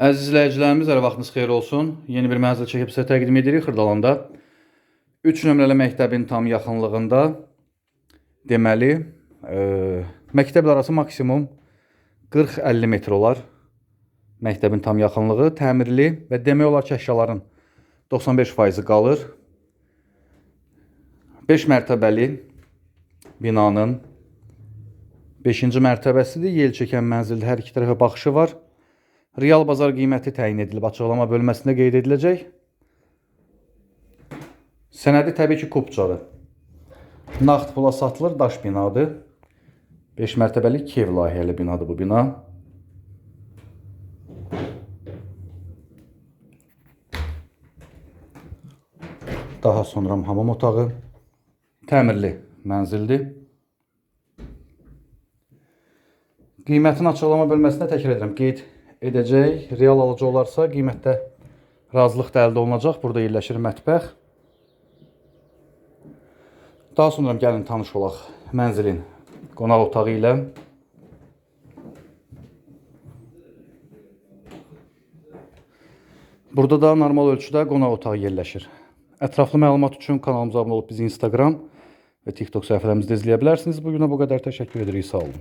Əziz izləyicilərimiz, hər vaxtınız xeyir olsun. Yeni bir mənzil çəkib sizə təqdim edirik Xırdalanda. 3 nömrəli məktəbin tam yaxınlığında deməli, e, məktəblə arası maksimum 40-50 metr olar. Məktəbin tam yaxınlığı təmirli və demək olar ki, əşyaların 95%-i qalır. 5 mərtəbəli binanın 5-ci mərtəbəsidir. Yel çəkən mənzildə hər iki tərəfə baxışı var. Real bazar qiyməti təyin edilib açıqlama bölməsində qeyd ediləcək. Sənədi təbii ki, kupçadır. Nağd pula satılır, daş binadır. 5 mərtəbəli Kiyev layihəli binadır bu bina. Daha sonra hamam otağı. Təmirli mənzildir. Qiymətini açıqlama bölməsində təkrar edirəm, qeyd edəcək. Real alıcı olarsa qiymətdə razılıq da əldə olunacaq. Burada yerləşir mətbəx. Daha sonra gəlin tanış olaq mənzilin qonaq otağı ilə. Burada da normal ölçüdə qonaq otağı yerləşir. Ətraflı məlumat üçün kanalımıza abunə olub bizi Instagram və TikTok səhifələrimizdə izləyə bilərsiniz. Bu günə bu qədər təşəkkür edirik. Sağ olun.